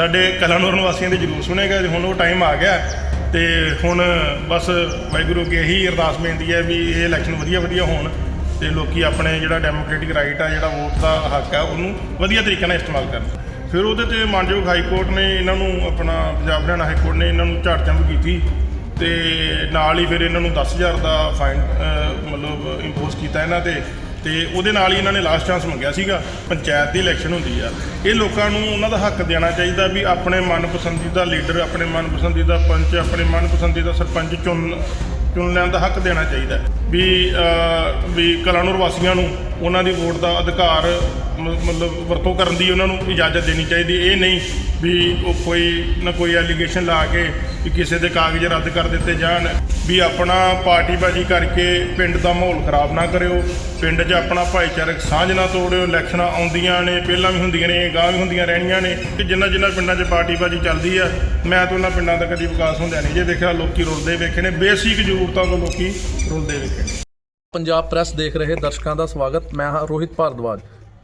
ਸਾਡੇ ਕਲਾਨੌਰ ਨਿਵਾਸੀਆਂ ਦੇ ਜ਼ਰੂਰ ਸੁਣੇਗਾ ਹੁਣ ਉਹ ਟਾਈਮ ਆ ਗਿਆ ਤੇ ਹੁਣ ਬਸ ਵਾਹਿਗੁਰੂ ਅੱਗੇ ਇਹੀ ਅਰਦਾਸ ਬੇਨਤੀ ਹੈ ਵੀ ਇਹ ਇਲੈਕਸ਼ਨ ਵਧੀਆ ਵਧੀਆ ਹੋਣ ਤੇ ਲੋਕੀ ਆਪਣੇ ਜਿਹੜਾ ਡੈਮੋਕ੍ਰੈਟਿਕ ਰਾਈਟ ਆ, ਜਿਹੜਾ ਵੋਟ ਦਾ ਹੱਕ ਆ, ਉਹਨੂੰ ਵਧੀਆ ਤਰੀਕੇ ਨਾਲ ਇਸਤੇਮਾਲ ਕਰਨ। ਫਿਰ ਉਹਦੇ ਤੇ ਮਾਨਯੋਗ ਹਾਈ ਕੋਰਟ ਨੇ ਇਹਨਾਂ ਨੂੰ ਆਪਣਾ ਪੰਜਾਬ ਹਰਿਆਣਾ ਹਾਈ ਕੋਰਟ ਨੇ ਇਹਨਾਂ ਨੂੰ ਝਾੜ ਚੰਬ ਕੀਤੀ ਤੇ ਨਾਲ ਹੀ ਫਿਰ ਇਹਨਾਂ ਨੂੰ 10000 ਦਾ ਫਾਈਨ ਮਤਲਬ ਇੰਪੋਜ਼ ਕੀਤਾ ਇਹਨਾਂ ਤੇ। ਤੇ ਉਹਦੇ ਨਾਲ ਹੀ ਇਹਨਾਂ ਨੇ ਲਾਸਟ ਚਾਂਸ ਮੰਗਿਆ ਸੀਗਾ, ਪੰਚਾਇਤ ਦੀ ਇਲੈਕਸ਼ਨ ਹੁੰਦੀ ਆ। ਇਹ ਲੋਕਾਂ ਨੂੰ ਉਹਨਾਂ ਦਾ ਹੱਕ ਦੇਣਾ ਚਾਹੀਦਾ ਵੀ ਆਪਣੇ ਮਨਪਸੰਦੀਦਾ ਲੀਡਰ ਆਪਣੇ ਮਨਪਸੰਦੀਦਾ ਪੰਚ, ਆਪਣੇ ਮਨਪਸੰਦੀਦਾ ਸਰਪੰਚ ਚੁਣ ਚੁਣ ਲੈਣ ਦਾ ਹੱਕ ਦੇਣਾ ਚਾਹੀਦਾ। ਵੀ ਵੀ ਕਲਾਨੌਰ ਵਾਸੀਆਂ ਨੂੰ ਉਹਨਾਂ ਦੀ ਵੋਟ ਦਾ ਅਧਿਕਾਰ, ਮ- ਮਤਲਬ ਵਰਤੋਂ ਕਰਨ ਦੀ ਉਹਨਾਂ ਨੂੰ ਇਜਾਜ਼ਤ ਦੇਣੀ ਚਾਹੀਦੀ। ਇਹ ਨਹੀਂ ਵੀ ਉਹ ਕੋਈ ਨਾ ਕੋਈ ਐਲੀਗੇਸ਼ਨ ਲਾ ਕੇ ਵੀ ਕਿਸੇ ਦੇ ਕਾਗਜ਼ ਰੱਦ ਕਰ ਦਿੱਤੇ ਜਾਣ, ਵੀ ਆਪਣਾ ਪਾਰਟੀਬਾਜ਼ੀ ਕਰਕੇ ਪਿੰਡ ਦਾ ਮਾਹੌਲ ਖਰਾਬ ਨਾ ਕਰਿਓ। ਪਿੰਡ 'ਚ ਆਪਣਾ ਭਾਈਚਾਰਕ ਸਾਂਝ ਨਾ ਤੋੜਿਓ, ਇਲੈਕਸ਼ਨਾਂ ਆਉਂਦੀਆਂ ਨੇ, ਪਹਿਲਾਂ ਵੀ ਹੁੰਦੀਆਂ ਨੇ ਗਾਂ ਵੀ ਹੁੰਦੀਆਂ ਰਹਿਣੀਆਂ ਨੇ ਕਿ ਜਿੰਨਾ ਜਿੰਨਾ ਪਿੰਡਾਂ 'ਚ ਪਾਰਟੀਬਾਜ਼ੀ ਚੱਲਦੀ ਆ, ਮੈਂ ਤਾਂ ਉਹਨਾਂ ਪਿੰਡਾਂ ਦਾ ਕਦੀ ਵਿਕਾਸ ਹੁੰਦਾ ਨਹੀਂ ਜੇ ਦੇਖਿਆ, ਲੋਕੀ ਰੁਲਦੇ ਵੇਖੇ ਨੇ, ਬੇਸਿਕ ਜ਼ਰੂਰਤਾਂ ਤੋਂ ਲੋਕੀ ਰੁਲਦੇ ਵੇਖੇ ਨੇ। ਪੰਜਾਬ ਪ੍ਰੈਸ ਦੇਖ ਰਹੇ ਦਰਸ਼ਕਾਂ ਦਾ ਸਵਾਗਤ, ਮੈਂ ਹਾਂ ਰੋਹਿਤ ਭਾਰਦਵਾਜ।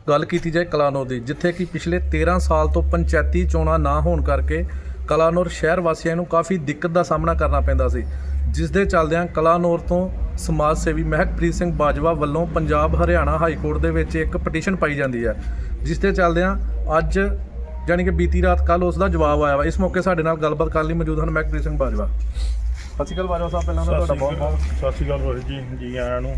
ਗੱਲ ਕੀਤੀ ਜਾਏ ਕਲਾਨੌਰ ਦੀ ਜਿੱਥੇ ਕਿ ਪਿਛਲੇ 13 ਸਾਲ ਤੋਂ ਪੰਚਾਇਤੀ ਚੋਣਾਂ ਨਾ ਹੋਣ ਕਰਕੇ ਕਲਾਨੌਰ ਸ਼ਹਿਰ ਵਾਸੀਆਂ ਨੂੰ ਕਾਫੀ ਦਿੱਕਤ ਦਾ ਸਾਹਮਣਾ ਕਰਨਾ ਪੈਂਦਾ ਸੀ। ਜਿਸ ਦੇ ਚੱਲਦਿਆਂ ਕਲਾਨੌਰ ਤੋਂ ਸਮਾਜ ਸੇਵੀ ਮਹਿਕਪ੍ਰੀਤ ਸਿੰਘ ਬਾਜਵਾ ਵੱਲੋਂ ਪੰਜਾਬ ਹਰਿਆਣਾ ਹਾਈ ਕੋਰਟ ਦੇ ਵਿੱਚ ਇੱਕ ਪਟੀਸ਼ਨ ਪਾਈ ਜਾਂਦੀ ਹੈ ਜਿਸ ਦੇ ਚੱਲਦਿਆਂ ਅੱਜ ਯਾਨੀ ਕਿ ਬੀਤੀ ਰਾਤ ਕੱਲ ਉਸ ਦਾ ਜਵਾਬ ਆਇਆ ਵਾ। ਇਸ ਮੌਕੇ ਸਾਡੇ ਨਾਲ ਗੱਲਬਾਤ ਕਰਨ ਲਈ ਮੌਜੂਦ ਹਨ ਮਹਿਕਪ੍ਰੀਤ ਸਿੰਘ ਬਾਜਵਾ। ਸਤਿ ਸ਼੍ਰੀ ਅਕਾਲ ਬਾਜਵਾ ਸਾਹਿਬ ਪਹਿਲਾਂ ਤਾਂ ਤੁਹਾਡਾ ਬਹੁਤ ਬਹੁਤ ਸਤਿ ਸ਼੍ਰੀ ਅਕਾਲ ਰੋਹਿਤ ਜੀ ਜੀ ਆਇਆਂ ਨੂੰ।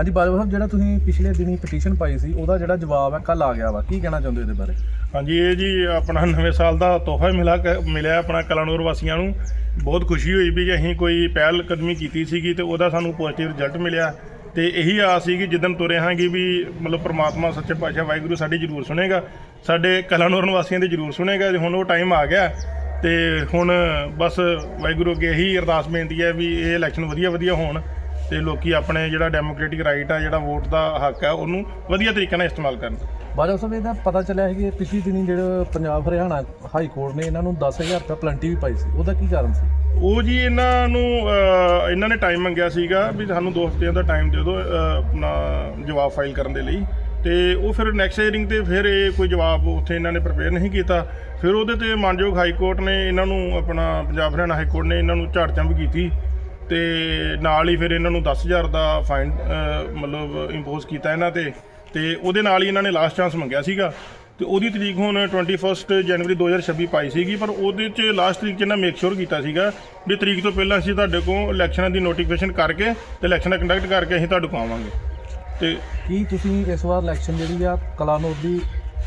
ਹਾਂਜੀ, ਬਾਜਵਾ ਸਾਹਿਬ, ਜਿਹੜਾ ਤੁਸੀਂ ਪਿਛਲੇ ਦਿਨੀ ਪਟੀਸ਼ਨ ਪਾਈ ਸੀ, ਉਹਦਾ ਜਿਹੜਾ ਜਵਾਬ ਹੈ ਕੱਲ ਆ ਗਿਆ ਵਾ। ਕੀ ਕਹਿਣਾ ਚਾਹੁੰਦੇ ਹੋ ਇਹਦੇ ਬਾਰੇ? ਹਾਂਜੀ, ਇਹ ਜੀ ਆਪਣਾ ਨਵੇਂ ਸਾਲ ਦਾ ਤੋਹਫਾ ਮਿਲਾ ਕ- ਮਿਲਿਆ ਆਪਣਾ ਕਲਾਨੌਰ ਵਾਸੀਆਂ ਨੂੰ। ਬਹੁਤ ਖੁਸ਼ੀ ਹੋਈ ਵੀ ਕਿ ਅਸੀਂ ਕੋਈ ਪਹਿਲ ਕਦਮੀ ਕੀਤੀ ਸੀਗੀ ਤੇ ਉਹਦਾ ਸਾਨੂੰ ਪੋਜ਼ਿਟਿਵ ਰਿਜ਼ਲਟ ਮਿਲਿਆ। ਤੇ ਇਹੀ ਆਸ ਸੀ ਕਿ ਜਿੱਦਨ ਤੁਰੇ ਹਾਂਗੇ ਵੀ ਮਤਲਬ ਪ੍ਰਮਾਤਮਾ, ਸੱਚੇ ਪਾਤਸ਼ਾਹ, ਵਾਹਿਗੁਰੂ ਸਾਡੀ ਜ਼ਰੂਰ ਸੁਣੇਗਾ। ਸਾਡੇ ਕਲਾਨੌਰ ਨਿਵਾਸੀਆਂ ਦੀ ਜ਼ਰੂਰ ਸੁਣੇਗਾ ਤੇ ਹੁਣ ਉਹ ਟਾਈਮ ਆ ਗਿਆ। ਤੇ ਹੁਣ ਬਸ ਵਾਹਿਗੁਰੂ ਅੱਗੇ ਇਹੀ ਅਰਦਾਸ ਬੇਨਤੀ ਹੈ ਵੀ ਇਹ ਇਲੈਕਸ਼ਨ ਵਧੀਆ ਵਧੀਆ ਹੋਣ। ਤੇ ਲੋਕੀ ਆਪਣੇ ਜਿਹੜਾ ਡੈਮੋਕ੍ਰੈਟਿਕ ਰਾਈਟ ਆ ਜਿਹੜਾ ਵੋਟ ਦਾ ਹੱਕ ਆ ਉਹਨੂੰ ਵਧੀਆ ਤਰੀਕੇ ਨਾਲ ਇਸਤੇਮਾਲ ਕਰਨ। ਬਾਜਵਾ ਸਾਹਿਬ ਇਹਦਾ ਪਤਾ ਚੱਲਿਆ ਹੈ ਕਿ ਪਿਛਲੀ ਦਿਨੀ ਜਿਹੜਾ ਪੰਜਾਬ ਹਰਿਆਣਾ ਹਾਈ ਕੋਰਟ ਨੇ ਇਹਨਾਂ ਨੂੰ 10000 ਰੁਪਏ ਪਲੰਟੀ ਵੀ ਪਾਈ ਸੀ। ਉਹਦਾ ਕੀ ਕਾਰਨ ਸੀ? ਉਹ ਜੀ ਇਹਨਾਂ ਨੂੰ ਇਹਨਾਂ ਨੇ ਟਾਈਮ ਮੰਗਿਆ ਸੀਗਾ ਵੀ ਸਾਨੂੰ ਦੋ ਹਫ਼ਤਿਆਂ ਦਾ ਟਾਈਮ ਦੇ ਦਿਓ ਆਪਣਾ ਜਵਾਬ ਫਾਈਲ ਕਰਨ ਦੇ ਲਈ। ਤੇ ਉਹ ਫਿਰ ਨੈਕਸਟ ਹੀਅਰਿੰਗ ਤੇ ਫਿਰ ਇਹ ਕੋਈ ਜਵਾਬ ਉੱਥੇ ਇਹਨਾਂ ਨੇ ਪ੍ਰਪੇਅਰ ਨਹੀਂ ਕੀਤਾ। ਫਿਰ ਉਹਦੇ ਤੇ ਮਾਨਯੋਗ ਹਾਈ ਕੋਰਟ ਨੇ ਇਹਨਾਂ ਨੂੰ ਆਪਣਾ ਪੰਜਾਬ ਹਰਿਆਣਾ ਹਾਈ ਕੋਰਟ ਨੇ ਇਹਨਾਂ ਨੂੰ ਝਾੜ ਚੰਬ ਕੀਤੀ। ਤੇ ਨਾਲ ਹੀ ਫਿਰ ਇਹਨਾਂ ਨੂੰ 10000 ਦਾ ਫਾਈਨ ਮਤਲਬ ਇੰਪੋਜ਼ ਕੀਤਾ ਇਹਨਾਂ ਤੇ। ਤੇ ਉਹਦੇ ਨਾਲ ਹੀ ਇਹਨਾਂ ਨੇ ਲਾਸਟ ਚਾਂਸ ਮੰਗਿਆ ਸੀਗਾ। ਤੇ ਉਹਦੀ ਤਰੀਕ ਹੁਣ 21 ਜਨਵਰੀ 2026 ਪਾਈ ਸੀਗੀ, ਪਰ ਉਹਦੇ ਚ ਲਾਸਟ ਤਰੀਕ 'ਚ ਇਹਨਾਂ ਮੇਕ ਸ਼ੋਰ ਕੀਤਾ ਸੀਗਾ ਵੀ ਤਰੀਕ ਤੋਂ ਪਹਿਲਾਂ ਅਸੀਂ ਤੁਹਾਡੇ ਕੋਲ ਇਲੈਕਸ਼ਨਾਂ ਦੀ ਨੋਟੀਫਿਕੇਸ਼ਨ ਕਰਕੇ ਤੇ ਇਲੈਕਸ਼ਨ ਕੰਡਕਟ ਕਰਕੇ ਅਸੀਂ ਤੁਹਾਡੇ ਕੋਲ ਆਵਾਂਗੇ। ਤੇ ਕੀ ਤੁਸੀਂ ਇਸ ਵਾਰ ਇਲੈਕਸ਼ਨ ਜਿਹੜੀ ਆ ਕਲਾਨੌਰ ਦੀ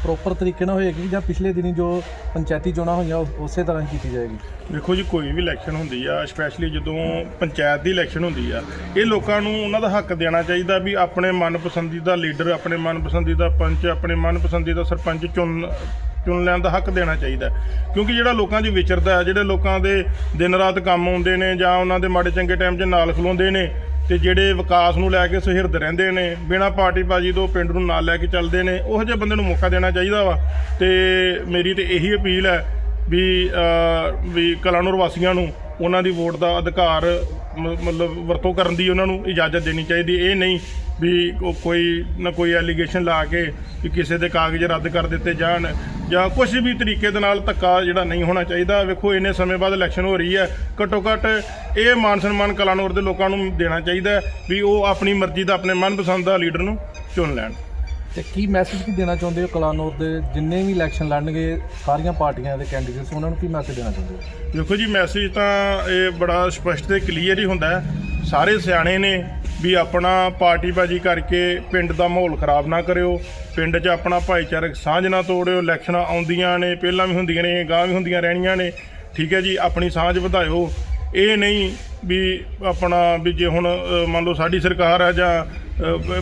ਪ੍ਰੋਪਰ ਤਰੀਕੇ ਨਾਲ ਹੋਏਗੀ ਜਾਂ ਪਿਛਲੇ ਦਿਨੀ ਜੋ ਪੰਚਾਇਤੀ ਚੋਣਾਂ ਹੋਈਆਂ ਉਸ- ਉਸੇ ਤਰ੍ਹਾਂ ਹੀ ਕੀਤੀ ਜਾਏਗੀ? ਦੇਖੋ ਜੀ, ਕੋਈ ਵੀ ਇਲੈਕਸ਼ਨ ਹੁੰਦੀ ਆ ਸਪੈਸ਼ਲੀ ਜਦੋਂ ਪੰਚਾਇਤ ਦੀ ਇਲੈਕਸ਼ਨ ਹੁੰਦੀ ਆ, ਇਹ ਲੋਕਾਂ ਨੂੰ ਉਹਨਾਂ ਦਾ ਹੱਕ ਦੇਣਾ ਚਾਹੀਦਾ ਵੀ ਆਪਣੇ ਮਨਪਸੰਦੀਦਾ ਲੀਡਰ ਆਪਣੇ ਮਨਪਸੰਦੀਦਾ ਪੰਚ, ਆਪਣੇ ਮਨਪਸੰਦੀਦਾ ਸਰਪੰਚ ਚੁਣ ਚੁਣ ਲੈਣ ਦਾ ਹੱਕ ਦੇਣਾ ਚਾਹੀਦਾ। ਕਿਉਂਕਿ ਜਿਹੜਾ ਲੋਕਾਂ 'ਚ ਵਿਚਰਦਾ ਹੈ, ਜਿਹੜੇ ਲੋਕਾਂ ਦੇ ਦਿਨ ਰਾਤ ਕੰਮ ਆਉਂਦੇ ਨੇ ਜਾਂ ਉਹਨਾਂ ਦੇ ਮਾੜੇ ਚੰਗੇ ਟਾਈਮ 'ਚ ਨਾਲ ਖਲੋਂਦੇ ਨੇ ਤੇ ਜਿਹੜੇ ਵਿਕਾਸ ਨੂੰ ਲੈ ਕੇ ਸੁਹਿਰਦ ਰਹਿੰਦੇ ਨੇ, ਬਿਨਾਂ ਪਾਰਟੀ ਬਾਜੀ ਤੋਂ ਪਿੰਡ ਨੂੰ ਨਾਲ ਲੈ ਕੇ ਚੱਲਦੇ ਨੇ, ਉਹੋ ਜਿਹੇ ਬੰਦੇ ਨੂੰ ਮੌਕਾ ਦੇਣਾ ਚਾਹੀਦਾ ਵਾ। ਤੇ ਮੇਰੀ ਤੇ ਇਹੀ ਅਪੀਲ ਹੈ ਵੀ ਵੀ ਕਲਾਨੌਰ ਵਾਸੀਆਂ ਨੂੰ ਉਹਨਾਂ ਦੀ ਵੋਟ ਦਾ ਅਧਿਕਾਰ ਮ- ਮਤਲਬ ਵਰਤੋਂ ਕਰਨ ਦੀ ਉਹਨਾਂ ਨੂੰ ਇਜਾਜ਼ਤ ਦੇਣੀ ਚਾਹੀਦੀ। ਇਹ ਨਹੀਂ ਵੀ ਕੋਈ, ਨਾ ਕੋਈ ਐਲੀਗੇਸ਼ਨ ਲਾ ਕੇ ਵੀ ਕਿਸੇ ਦੇ ਕਾਗਜ਼ ਰੱਦ ਕਰ ਦਿੱਤੇ ਜਾਣ। ਜਾਂ ਕੁਝ ਵੀ ਤਰੀਕੇ ਦੇ ਨਾਲ ਧੱਕਾ ਜਿਹੜਾ ਨਹੀਂ ਹੋਣਾ ਚਾਹੀਦਾ। ਵੇਖੋ ਇੰਨੇ ਸਮੇਂ ਬਾਅਦ ਇਲੈਕਸ਼ਨ ਹੋ ਰਹੀ ਹੈ। ਘੱਟੋ ਘੱਟ ਇਹ ਮਾਨ ਸਨਮਾਨ ਕਲਾਨੌਰ ਦੇ ਲੋਕਾਂ ਨੂੰ ਦੇਣਾ ਚਾਹੀਦਾ ਵੀ ਉਹ ਆਪਣੀ ਮਰਜ਼ੀ ਦਾ ਆਪਣੇ ਮਨਪਸੰਦ ਦਾ ਲੀਡਰ ਨੂੰ ਚੁਣ ਲੈਣ। ਤੇ ਕੀ ਮੈਸੇਜ ਕੀ ਦੇਣਾ ਚਾਹੁੰਦੇ ਹੋ ਕਲਾਨੌਰ ਦੇ ਜਿੰਨੇ ਵੀ ਇਲੈਕਸ਼ਨ ਲੜਨਗੇ ਸਾਰੀਆਂ ਪਾਰਟੀਆਂ ਦੇ ਕੈਂਡੀਡੇਟਸ ਉਹਨਾਂ ਨੂੰ ਕੀ ਮੈਸੇਜ ਦੇਣਾ ਚਾਹੁੰਦੇ ਹੋ? ਦੇਖੋ ਜੀ ਮੈਸੇਜ ਤਾਂ ਇਹ ਬੜਾ ਸਪਸ਼ਟ ਤੇ ਕਲੀਅਰ ਹੀ ਹੁੰਦਾ ਹੈ। ਸਾਰੇ ਸਿਆਣੇ ਨੇ ਵੀ ਆਪਣਾ ਪਾਰਟੀਬਾਜੀ ਕਰਕੇ ਪਿੰਡ ਦਾ ਮਾਹੌਲ ਖਰਾਬ ਨਾ ਕਰਿਓ। ਪਿੰਡ 'ਚ ਆਪਣਾ ਭਾਈਚਾਰਕ ਸਾਂਝ ਨਾ ਤੋੜਿਓ। ਇਲੈਕਸ਼ਨਾਂ ਆਉਂਦੀਆਂ ਨੇ, ਪਹਿਲਾਂ ਵੀ ਹੁੰਦੀਆਂ ਨੇ ਗਾਂ ਵੀ ਹੁੰਦੀਆਂ ਰਹਿਣੀਆਂ ਨੇ। ਠੀਕ ਹੈ ਜੀ, ਆਪਣੀ ਸਾਂਝ ਵਧਾਇਓ। ਇਹ ਨਹੀਂ ਵੀ ਆਪਣਾ ਵੀ ਜੇ ਹੁਣ ਮੰਨ ਲਓ ਸਾਡੀ ਸਰਕਾਰ ਆ ਜਾਂ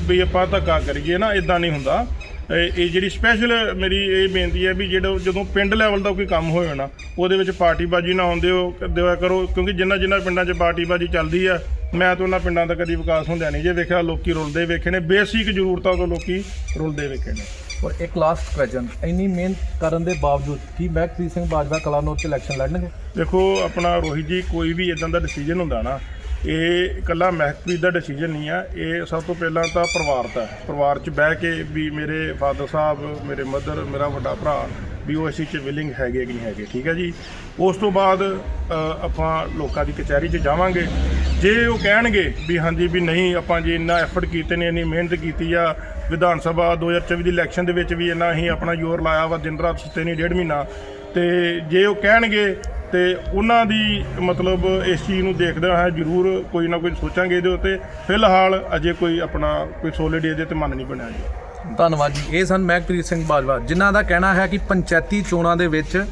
ਵੀ ਆਪਾਂ ਧੱਕਾ ਕਰੀਏ ਨਾ ਇਦਾਂ ਨਹੀਂ ਹੁੰਦਾ। ਇਹ ਜਿਹੜੀ ਸਪੈਸ਼ਲ ਮੇਰੀ ਇਹ ਬੇਨਤੀ ਹੈ ਵੀ ਜਿਹੜਾ ਜਦੋਂ ਪਿੰਡ ਲੈਵਲ ਦਾ ਕੋਈ ਕੰਮ ਹੋਏ ਨਾ ਉਹਦੇ ਵਿੱਚ ਪਾਰਟੀਬਾਜੀ ਨਾ ਆਉਂਦੇ ਹੋ ਦਿਆ ਕਰੋ ਕਿਉਂਕਿ ਜਿੰਨਾ ਜਿੰਨਾ ਪਿੰਡਾਂ 'ਚ ਪਾਰਟੀਬਾਜੀ ਚੱਲਦੀ ਆ ਮੈਂ ਤਾਂ ਉਹਨਾਂ ਪਿੰਡਾਂ ਦਾ ਕਦੀ ਵਿਕਾਸ ਹੁੰਦਾ ਨਹੀਂ। ਜੇ ਵੇਖਿਆ ਲੋਕੀ ਰੁਲਦੇ ਵੇਖੇ ਨੇ ਬੇਸਿਕ ਜ਼ਰੂਰਤਾਂ ਤੋਂ ਲੋਕੀ ਰੁਲਦੇ ਵੇਖੇ ਨੇ। ਔਰ ਇੱਕ ਲਾਸਟ ਕੁਐਸਚਨ ਇੰਨੀ ਮਿਹਨਤ ਕਰਨ ਦੇ ਬਾਵਜੂਦ ਕੀ ਮਹਿਕਪ੍ਰੀਤ ਸਿੰਘ ਬਾਜਵਾ ਕਲਾਨੌਰ 'ਚ ਇਲੈਕਸ਼ਨ ਲੜਨਗੇ? ਦੇਖੋ ਆਪਣਾ ਰੋਹਿਤ ਜੀ ਕੋਈ ਵੀ ਇਦਾਂ ਦਾ ਡਿਸੀਜਨ ਹੁੰਦਾ ਨਾ ਇਹ ਇਕੱਲਾ ਮਹਿਕਪ੍ਰੀਤ ਦਾ ਡਿਸੀਜਨ ਨਹੀਂ ਆ। ਇਹ ਸਭ ਤੋਂ ਪਹਿਲਾਂ ਤਾਂ ਪਰਿਵਾਰ ਦਾ ਪਰਿਵਾਰ 'ਚ ਬਹਿ ਕੇ ਵੀ ਮੇਰੇ ਫਾਦਰ ਸਾਹਿਬ, ਮੇਰੇ ਮਦਰ ਮੇਰਾ ਵੱਡਾ ਭਰਾ ਵੀ ਉਹ ਅਸੀਂ ਚ ਵਿਲਿੰਗ ਹੈਗੇ ਕਿ ਨਹੀਂ ਹੈਗੇ, ਠੀਕ ਹੈ ਜੀ? ਉਸ ਤੋਂ ਬਾਅਦ ਆਪਾਂ ਲੋਕਾਂ ਦੀ ਕਚਹਿਰੀ 'ਚ ਜਾਵਾਂਗੇ। ਜੇ ਉਹ ਕਹਿਣਗੇ ਵੀ ਹਾਂਜੀ ਵੀ ਨਹੀਂ, ਆਪਾਂ ਜੀ ਇੰਨਾ ਐਫਰਟ ਕੀਤੇ ਨੇ, ਇੰਨੀ ਮਿਹਨਤ ਕੀਤੀ ਆ, ਵਿਧਾਨ ਸਭਾ 2024 ਦੀ ਇਲੈਕਸ਼ਨ ਦੇ ਵਿੱਚ ਵੀ ਇੰਨਾ ਹੀ ਆਪਣਾ ਜ਼ੋਰ ਲਾਇਆ ਵਾ, ਦਿਨ ਰਾਤ ਸੁੱਤੇ ਨਹੀਂ, ਡੇਢ ਮਹੀਨਾ। ਤੇ ਜੇ ਉਹ ਕਹਿਣਗੇ ਤੇ ਉਹਨਾਂ ਦੀ ਮਤਲਬ ਇਸ ਚੀਜ਼ ਨੂੰ ਦੇਖਦੇ ਹੋਇਆ ਜ਼ਰੂਰ ਕੋਈ ਨਾ ਕੋਈ ਸੋਚਾਂਗੇ ਇਹਦੇ ਉੱਤੇ। ਫਿਲਹਾਲ ਅਜੇ ਕੋਈ ਆਪਣਾ ਕੋਈ ਸੋਲਿਡ ਇਹਦੇ ਤੇ ਮਨ ਨਹੀਂ ਬਣਿਆ ਜੀ। ਧੰਨਵਾਦ ਜੀ। ਇਹ ਸਨ ਮਹਿਕਪ੍ਰੀਤ ਸਿੰਘ ਬਾਜਵਾ, ਜਿਨ੍ਹਾਂ ਦਾ ਕਹਿਣਾ ਹੈ ਕਿ ਪੰਚਾਇਤੀ ਚੋਣਾਂ ਦੇ ਵਿੱਚ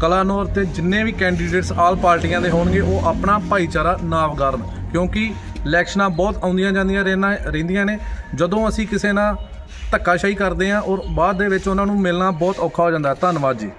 ਕਲਾਨੌਰ ਤੇ ਜਿੰਨੇ ਵੀ ਕੈਂਡੀਡੇਟਸ ਆਲ ਪਾਰਟੀਆਂ ਦੇ ਹੋਣਗੇ, ਉਹ ਆਪਣਾ ਭਾਈਚਾਰਾ ਨਾ ਵਿਗਾੜਨ ਕਿਉਂਕਿ ਇਲੈਕਸ਼ਨਾਂ ਬਹੁਤ ਆਉਂਦੀਆਂ ਜਾਂਦੀਆਂ ਰਹਿਣਾ ਰਹਿੰਦੀਆਂ ਨੇ। ਜਦੋਂ ਅਸੀਂ ਕਿਸੇ ਨਾਲ ਧੱਕਾਸ਼ਾਹੀ ਕਰਦੇ ਹਾਂ ਔਰ ਬਾਅਦ ਦੇ ਵਿੱਚ ਉਹਨਾਂ ਨੂੰ ਮਿਲਣਾ ਬਹੁਤ ਔਖਾ ਹੋ ਜਾਂਦਾ ਹੈ। ਧੰਨਵਾਦ ਜੀ।